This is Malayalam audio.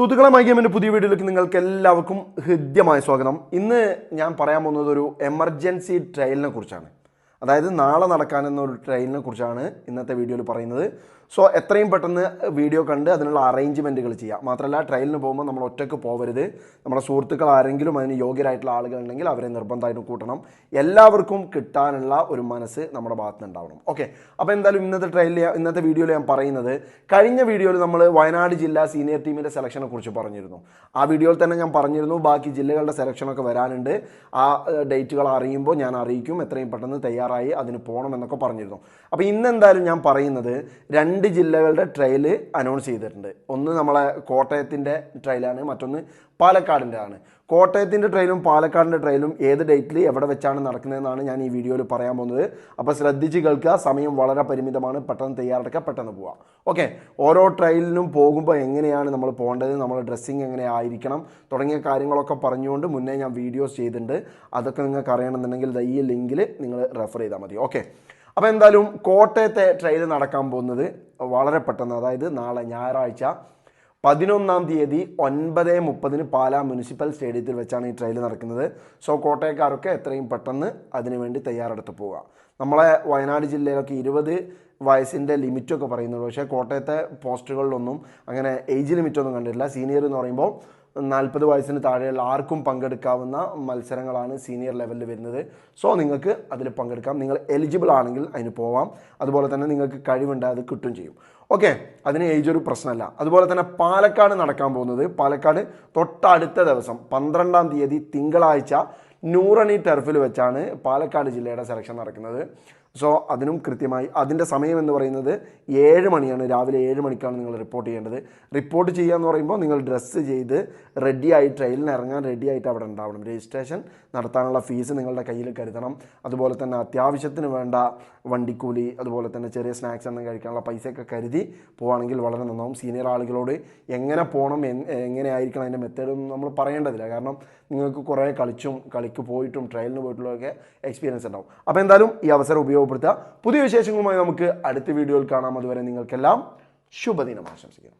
സുഹൃത്തുക്കളെ മൈഗേമിന്റെ പുതിയ വീഡിയോയിലേക്ക് നിങ്ങൾക്ക് എല്ലാവർക്കും ഹൃദ്യമായ സ്വാഗതം. ഇന്ന് ഞാൻ പറയാൻ പോകുന്നത് ഒരു എമർജൻസി ട്രയലിനെ കുറിച്ചാണ്. അതായത് നാളെ നടക്കാനെന്ന ഒരു ട്രെയിനിനെ കുറിച്ചാണ് ഇന്നത്തെ വീഡിയോയിൽ പറയുന്നത്. സോ എത്രയും പെട്ടെന്ന് വീഡിയോ കണ്ട് അതിനുള്ള അറേഞ്ച്മെന്റുകൾ ചെയ്യാം. മാത്രമല്ല ട്രെയിനിന് പോകുമ്പോൾ നമ്മൾ ഒറ്റയ്ക്ക് പോകരുത് നമ്മുടെ സുഹൃത്തുക്കൾ ആരെങ്കിലും അതിന് യോഗ്യരായിട്ടുള്ള ആളുകളുണ്ടെങ്കിൽ അവരെ നിർബന്ധമായിട്ടും കൂട്ടണം. എല്ലാവർക്കും കിട്ടാനുള്ള ഒരു മനസ്സ് നമ്മുടെ ഭാഗത്ത് ഉണ്ടാവണം ഓക്കെ അപ്പോൾ എന്തായാലും ഇന്നത്തെ ട്രെയിനിൽ ഇന്നത്തെ വീഡിയോയിൽ ഞാൻ പറയുന്നത് കഴിഞ്ഞ വീഡിയോയിൽ നമ്മൾ വയനാട് ജില്ലാ സീനിയർ ടീമിന്റെ സെലക്ഷനെ കുറിച്ച് പറഞ്ഞിരുന്നു. ആ വീഡിയോയിൽ തന്നെ ഞാൻ പറഞ്ഞിരുന്നു ബാക്കി ജില്ലകളുടെ സെലക്ഷനൊക്കെ വരാനുണ്ട്. ആ ഡേറ്റുകൾ അറിയുമ്പോൾ ഞാൻ അറിയിക്കും. എത്രയും പെട്ടെന്ന് തയ്യാറായി അതിന് പോകണമെന്നൊക്കെ പറഞ്ഞിരുന്നു. അപ്പോൾ ഇന്ന് എന്തായാലും ഞാൻ പറയുന്നത് രണ്ട് ജില്ലകളുടെ ട്രയൽ അനൗൺസ് ചെയ്തിട്ടുണ്ട്. ഒന്ന് നമ്മളെ കോട്ടയത്തിന്റെ ട്രയലാണ് മറ്റൊന്ന് പാലക്കാടിന്റെ ആണ്. കോട്ടയത്തിന്റെ ട്രയലും പാലക്കാടിന്റെ ട്രയലും ഏത് ഡേറ്റിൽ എവിടെ വെച്ചാണ് നടക്കുന്നതെന്നാണ് ഞാൻ ഈ വീഡിയോയിൽ പറയാൻ പോകുന്നത്. അപ്പോൾ ശ്രദ്ധിച്ച് കേൾക്കുക സമയം വളരെ പരിമിതമാണ്. പെട്ടെന്ന് തയ്യാറെടുക്കുക പെട്ടെന്ന് പോവാം. ഓക്കെ ഓരോ ട്രയലിനും പോകുമ്പോൾ എങ്ങനെയാണ് നമ്മൾ പോകേണ്ടത്? നമ്മുടെ ഡ്രസ്സിങ് എങ്ങനെ ആയിരിക്കണം? തുടങ്ങിയ കാര്യങ്ങളൊക്കെ പറഞ്ഞുകൊണ്ട് മുന്നേ ഞാൻ വീഡിയോസ് ചെയ്തിട്ടുണ്ട്. അതൊക്കെ നിങ്ങൾക്ക് അറിയണമെന്നുണ്ടെങ്കിൽ ഈ ലിങ്കിൽ നിങ്ങൾ റെഫർ ചെയ്താൽ മതി. ഓക്കെ അപ്പോൾ എന്തായാലും കോട്ടയത്തെ ട്രെയിൽ നടക്കാൻ പോകുന്നത് വളരെ പെട്ടെന്ന്. അതായത് നാളെ ഞായറാഴ്ച പതിനൊന്നാം തീയതി ഒൻപത് മുപ്പതിന് പാലാ മുനിസിപ്പൽ സ്റ്റേഡിയത്തിൽ വെച്ചാണ് ഈ ട്രെയിൽ നടക്കുന്നത്. സോ കോട്ടയക്കാരൊക്കെ എത്രയും പെട്ടെന്ന് അതിനുവേണ്ടി തയ്യാറെടുത്ത് പോവുക. നമ്മളെ വയനാട് ജില്ലയിലൊക്കെ ഇരുപത് വയസ്സിന്റെ ലിമിറ്റൊക്കെ പറയുന്നുള്ളൂ. പക്ഷേ കോട്ടയത്തെ പോസ്റ്റുകളിലൊന്നും അങ്ങനെ ഏജ് ലിമിറ്റൊന്നും കണ്ടിട്ടില്ല. സീനിയർ എന്ന് പറയുമ്പോൾ നാൽപ്പത് വയസ്സിന് താഴെയുള്ള ആർക്കും പങ്കെടുക്കാവുന്ന മത്സരങ്ങളാണ് സീനിയർ ലെവലിൽ വരുന്നത്. സോ നിങ്ങൾക്ക് അതിൽ പങ്കെടുക്കാം. നിങ്ങൾ എലിജിബിൾ ആണെങ്കിൽ അതിന് പോവാം. അതുപോലെ തന്നെ നിങ്ങൾക്ക് കഴിവുണ്ട് അത് കിട്ടും ചെയ്യും. ഓക്കെ അതിന് ഏജ് ഒരു പ്രശ്നമല്ല. അതുപോലെ തന്നെ പാലക്കാട് നടക്കാൻ പോകുന്നത്. പാലക്കാട് തൊട്ടടുത്ത ദിവസം പന്ത്രണ്ടാം തീയതി തിങ്കളാഴ്ച നൂറണി ടർഫിൽ വെച്ചാണ് പാലക്കാട് ജില്ലയുടെ സെലക്ഷൻ നടക്കുന്നത്. സോ അതിനും കൃത്യമായി അതിന്റെ സമയം എന്ന് പറയുന്നത് ഏഴ് മണിയാണ്. രാവിലെ ഏഴ് മണിക്കാണ് നിങ്ങൾ റിപ്പോർട്ട് ചെയ്യേണ്ടത്. റിപ്പോർട്ട് ചെയ്യുക എന്ന് പറയുമ്പോൾ നിങ്ങൾ ഡ്രസ്സ് ചെയ്ത് റെഡിയായി ട്രെയിലിന് ഇറങ്ങാൻ റെഡിയായിട്ട് അവിടെ ഉണ്ടാവണം. രജിസ്ട്രേഷൻ നടത്താനുള്ള ഫീസ് നിങ്ങളുടെ കയ്യിൽ കരുതണം. അതുപോലെ തന്നെ അത്യാവശ്യത്തിന് വേണ്ട വണ്ടിക്കൂലി അതുപോലെ തന്നെ ചെറിയ സ്നാക്സ് എന്നും കഴിക്കാനുള്ള പൈസയൊക്കെ കരുതി പോവുകയാണെങ്കിൽ വളരെ നന്നാവും. സീനിയർ ആളുകളോട് എങ്ങനെ പോകണം എങ്ങനെ ആയിരിക്കണം അതിന്റെ മെത്തേഡൊന്നും നമ്മൾ പറയേണ്ടതില്ല. കാരണം നിങ്ങൾക്ക് കുറേ കളിച്ചും കളിക്ക് പോയിട്ടും ട്രയലിന് പോയിട്ടുള്ളതൊക്കെ എക്സ്പീരിയൻസ് ഉണ്ടാവും. അപ്പോൾ എന്തായാലും ഈ അവസരം ഉപയോഗപ്പെടുത്തുക. പുതിയ വിശേഷങ്ങളുമായി നമുക്ക് അടുത്ത വീഡിയോയിൽ കാണാം. അതുവരെ നിങ്ങൾക്കെല്ലാം ശുഭദിനം ആശംസിക്കുന്നു.